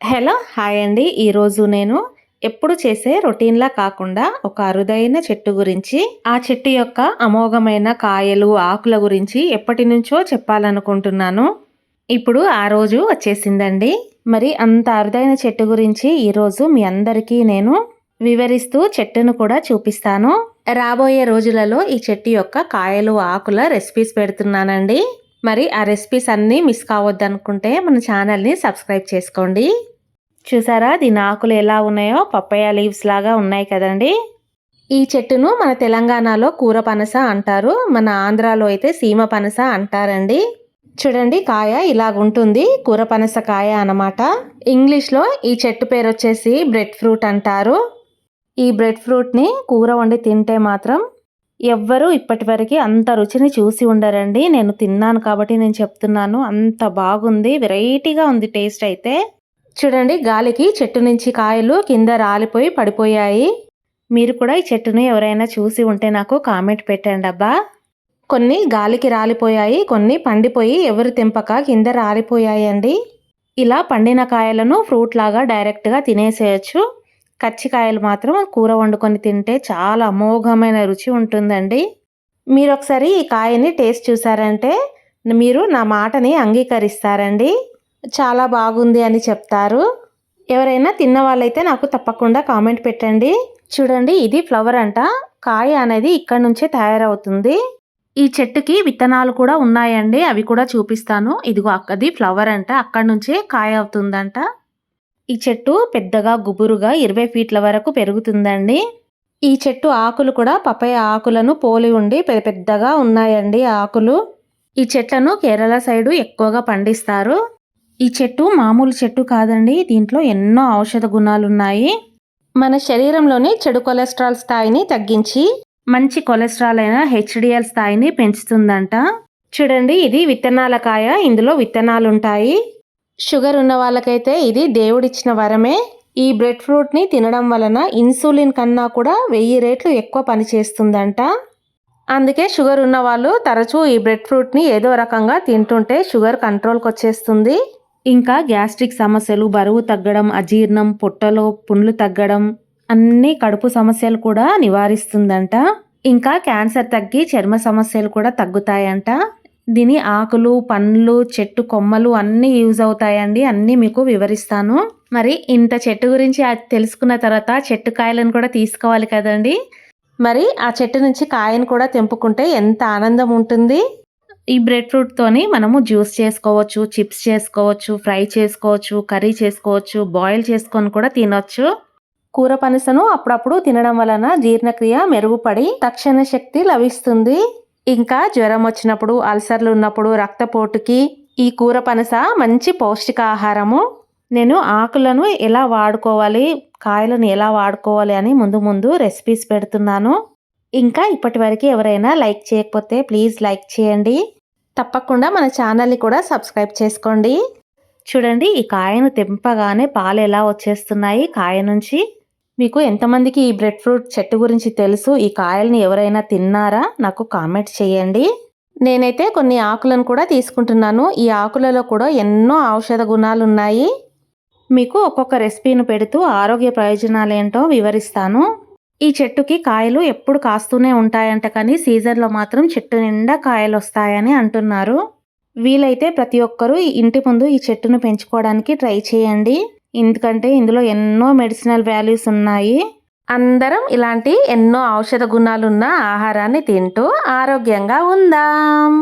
Hello hi అండి. ఈరోజు నేను ఎప్పుడు చేసే రొటీన్లా కాకుండా ఒక అరుదైన చెట్టు గురించి ఆ చెట్టు యొక్క అమోఘమైన కాయలు ఆకుల గురించి ఎప్పటి నుంచో చెప్పాలనుకుంటున్నాను. ఇప్పుడు ఆ రోజు వచ్చేసిందండి. మరి అంత అరుదైన చెట్టు గురించి ఈరోజు మీ అందరికీ నేను వివరిస్తూ చెట్టును కూడా చూపిస్తాను. రాబోయే రోజులలో ఈ చెట్టు యొక్క కాయలు ఆకుల రెసిపీస్ పెడుతున్నానండి. మరి ఆ రెసిపీస్ అన్నీ మిస్ కావద్దనుకుంటే మన ఛానల్ని సబ్స్క్రైబ్ చేసుకోండి. చూసారా? దీని ఆకులు ఎలా ఉన్నాయో? పప్పయ్య లీవ్స్ లాగా ఉన్నాయి కదండి. ఈ చెట్టును మన తెలంగాణలో కూర పనస అంటారు. మన ఆంధ్రాలో అయితే సీమ పనస అంటారండి. చూడండి కాయ ఇలాగుంటుంది. కూర పనస కాయ అన్నమాట. ఇంగ్లీష్లో ఈ చెట్టు పేరు వచ్చేసి బ్రెడ్ ఫ్రూట్ అంటారు. ఈ బ్రెడ్ ఫ్రూట్ని కూర వండి తింటే మాత్రం ఎవ్వరూ ఇప్పటివరకు అంత రుచిని చూసి ఉండరండి. నేను తిన్నాను కాబట్టి నేను చెప్తున్నాను. అంత బాగుంది. వెరైటీగా ఉంది టేస్ట్ అయితే. చూడండి గాలికి చెట్టు నుంచి కాయలు కింద రాలిపోయి పడిపోయాయి. మీరు కూడా ఈ చెట్టును ఎవరైనా చూసి ఉంటే నాకు కామెంట్ పెట్టండి అబ్బా. కొన్ని గాలికి రాలిపోయాయి కొన్ని పండిపోయి ఎవరు తెంపక కింద రాలిపోయాయండి. ఇలా పండిన కాయలను ఫ్రూట్ లాగా డైరెక్ట్గా తినేసేయచ్చు. కచ్చికాయలు మాత్రం కూర వండుకొని తింటే చాలా అమోఘమైన రుచి ఉంటుందండి. మీరు ఒకసారి ఈ కాయని టేస్ట్ చూసారంటే మీరు నా మాటని అంగీకరిస్తారండి. చాలా బాగుంది అని చెప్తారు. ఎవరైనా తిన్న వాళ్ళైతే నాకు తప్పకుండా కామెంట్ పెట్టండి. చూడండి ఇది ఫ్లవర్ అంట. కాయ అనేది ఇక్కడ నుంచే తయారవుతుంది. ఈ చెట్టుకి విత్తనాలు కూడా ఉన్నాయండి. అవి కూడా చూపిస్తాను. ఇదిగో అక్కది ఫ్లవర్ అంట. అక్కడ నుంచే కాయ అవుతుందంట. ఈ చెట్టు పెద్దగా గుబురుగా ఇరవై ఫీట్ల వరకు పెరుగుతుందండి. ఈ చెట్టు ఆకులు కూడా పపాయ ఆకులను పోలి ఉండి పెద్ద పెద్దగా ఉన్నాయండి ఆకులు. ఈ చెట్లను కేరళ సైడు ఎక్కువగా పండిస్తారు. ఈ చెట్టు మామూలు చెట్టు కాదండి. దీంట్లో ఎన్నో ఔషధ గుణాలు ఉన్నాయి మన శరీరంలోని చెడు కొలెస్ట్రాల్ స్థాయిని తగ్గించి మంచి కొలెస్ట్రాల్ అయిన హెచ్డిఎల్ స్థాయిని పెంచుతుందంట. చూడండి ఇది విత్తనాల కాయ. ఇందులో విత్తనాలు ఉంటాయి షుగర్ ఉన్న వాళ్ళకైతే ఇది దేవుడిచ్చిన వరమే. ఈ బ్రెడ్ ఫ్రూట్ని తినడం వలన ఇన్సులిన్ కన్నా కూడా వెయ్యి రేట్లు ఎక్కువ పనిచేస్తుందంట అందుకే షుగర్ ఉన్న వాళ్ళు తరచూ ఈ బ్రెడ్ ఫ్రూట్ని ఏదో రకంగా తింటుంటే షుగర్ కంట్రోల్కి వచ్చేస్తుంది ఇంకా గ్యాస్ట్రిక్ సమస్యలు బరువు తగ్గడం అజీర్ణం పొట్టలో పుండ్లు తగ్గడం అన్ని కడుపు సమస్యలు కూడా నివారిస్తుందంట. ఇంకా క్యాన్సర్ తగ్గి చర్మ సమస్యలు కూడా తగ్గుతాయంట. దీని ఆకులు పండ్లు చెట్టు కొమ్మలు అన్నీ యూజ్ అవుతాయండి. అన్నీ మీకు వివరిస్తాను. మరి ఇంత చెట్టు గురించి తెలుసుకున్న తర్వాత చెట్టు కాయలను కూడా తీసుకోవాలి కదండి. మరి ఆ చెట్టు నుంచి కాయను కూడా తెంపుకుంటే ఎంత ఆనందం ఉంటుంది. ఈ బ్రెడ్ ఫ్రూట్తోని మనము జ్యూస్ చేసుకోవచ్చు చిప్స్ చేసుకోవచ్చు ఫ్రై చేసుకోవచ్చు కర్రీ చేసుకోవచ్చు బాయిల్ చేసుకొని కూడా తినొచ్చు. కూర పనసను అప్పుడప్పుడు తినడం వలన జీర్ణక్రియ మెరుగుపడి తక్షణ శక్తి లభిస్తుంది. ఇంకా జ్వరం వచ్చినప్పుడు అల్సర్లు ఉన్నప్పుడు రక్తపోటుకి ఈ కూర పనస మంచి పౌష్టికాహారము. నేను ఆకులను ఎలా వాడుకోవాలి కాయలను ఎలా వాడుకోవాలి అని ముందు ముందు రెసిపీస్ పెడుతున్నాను. ఇంకా ఇప్పటి వరకు ఎవరైనా లైక్ చేయకపోతే ప్లీజ్ లైక్ చేయండి. తప్పకుండా మన ఛానల్ని కూడా సబ్స్క్రైబ్ చేసుకోండి. చూడండి ఈ కాయను తెంపగానే పాలు ఎలా వచ్చేస్తున్నాయి? కాయ నుంచి మీకు ఎంతమందికి ఈ బ్రెడ్ ఫ్రూట్ చెట్టు గురించి తెలుసు? ఈ కాయల్ని ఎవరైనా తిన్నారా? నాకు కామెంట్ చేయండి. నేనైతే కొన్ని ఆకులను కూడా తీసుకుంటున్నాను. ఈ ఆకులలో కూడా ఎన్నో ఔషధ గుణాలు ఉన్నాయి. మీకు ఒక్కొక్క రెసిపీని పెడుతూ ఆరోగ్య ప్రయోజనాలు ఏంటో వివరిస్తాను. ఈ చెట్టుకి కాయలు ఎప్పుడు కాస్తూనే ఉంటాయంట కానీ సీజన్లో మాత్రం చెట్టు నిండా కాయలు వస్తాయని అంటున్నారు. వీలైతే ప్రతి ఒక్కరూ ఇంటి ముందు ఈ చెట్టును పెంచుకోవడానికి ట్రై చేయండి. ఎందుకంటే ఇందులో ఎన్నో మెడిసినల్ వాల్యూస్ ఉన్నాయి. అందరం ఇలాంటి ఎన్నో ఔషధ గుణాలున్న ఆహారాన్ని తింటూ ఆరోగ్యంగా ఉందాం.